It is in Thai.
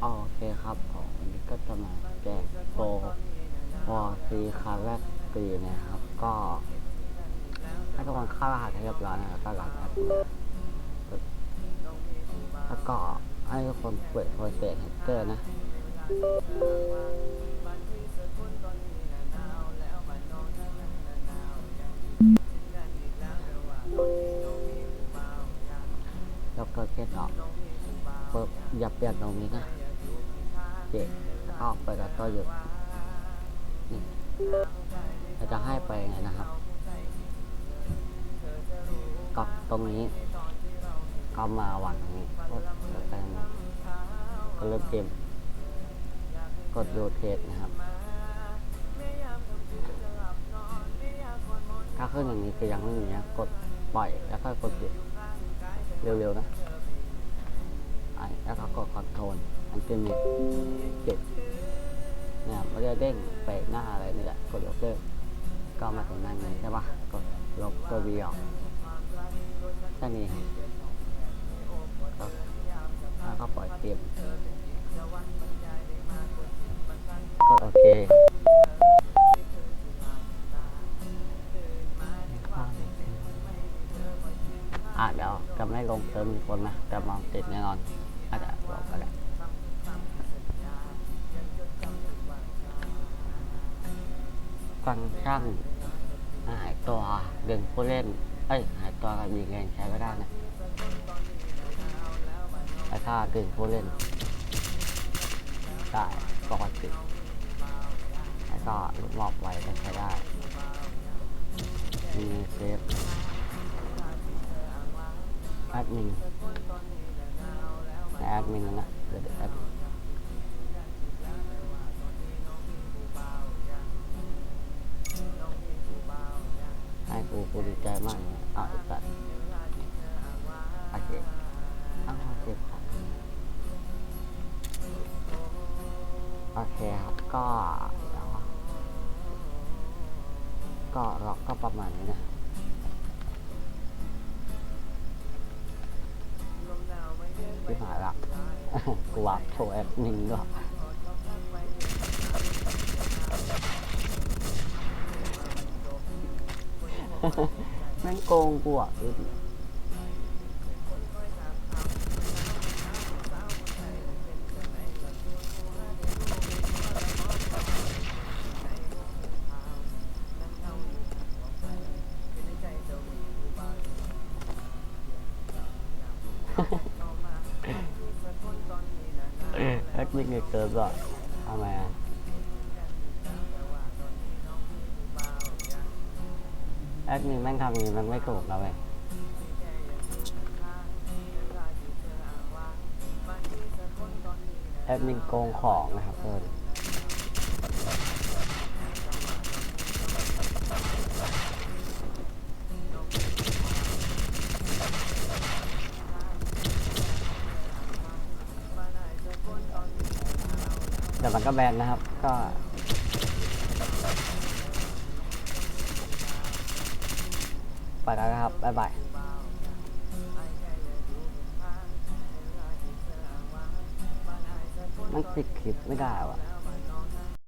โอเคครับผมวันนี้ก็จะมาแจกโปรวอซีคาร์แรกปีนะครับ ก็ให้ทุกคนเข้ารหัสให้เรียบร้อยนะครับก็หลังจากแล้วก็ให้ทุกคนเปิดโปรเจกต์แฮกเกอร์นะแล้วก็เก็ตออกปึ๊บอย่าเปลี่ยนตรงนี้นะ เจ็แล้วก็เปิดแล้วก็หยุดนี่เราจะให้ไปไงนะครับก็ตรงนี้ก็มาวางตรงนี้กดแต่ก็เริ่มเกมกดโรเทตนะครับ ถ้าขึ้นอย่างนี้คือยังไม่มีนะกดปล่อยแล้วก็กดหยุดเร็วๆนะอะแล้วก็กดคอนโทรลอันจะมีจุด เนี่ยมันจะเด้งไปหน้าอะไรนี่แหละกดยกเลิกก็มาถึงหน้านี้ใช่ปะกดลบตัววีออกแค่นี้ครับแล้วก็ปล่อยเกมกดโอเคอะเดี๋ยวจะไม่ลงเติมมีคนนะจะมองติดแน่นอน ฟังก์ชันหายตัวดึงผู้เล่น เอ้ยหายตัวกับยิงเองใช้ไม่ได้นะแล้วก็ดึงผู้เล่นได้ปกติแล้วก็ลูกหลอกไว้ก็ใช้ได้มีเซฟแอดมินแอดมินนะเดี๋ยวแอดให้ กูดีใจมากเลยอะอีกแบบโอเคอ้าวเจ็บครับโอเคครับก็เดี๋ยวก็ล็อกก็ประมาณนี้นะที่หายละกูวางโชว์แอดมินด้วย แม่งโกงกูอะดูดิแอดมินเนี่ยเกินก่อนทำไมอะ แอดมินแม่งทำอย่างนี้มันไม่ถูกนะเว้ยแอดมินโกงของนะครับเพื่อนแต่มันก็แบนนะครับ ก็ ไปแล้วนะครับ บ๊ายบายมันปิดคลิปไม่ได้ว่ะ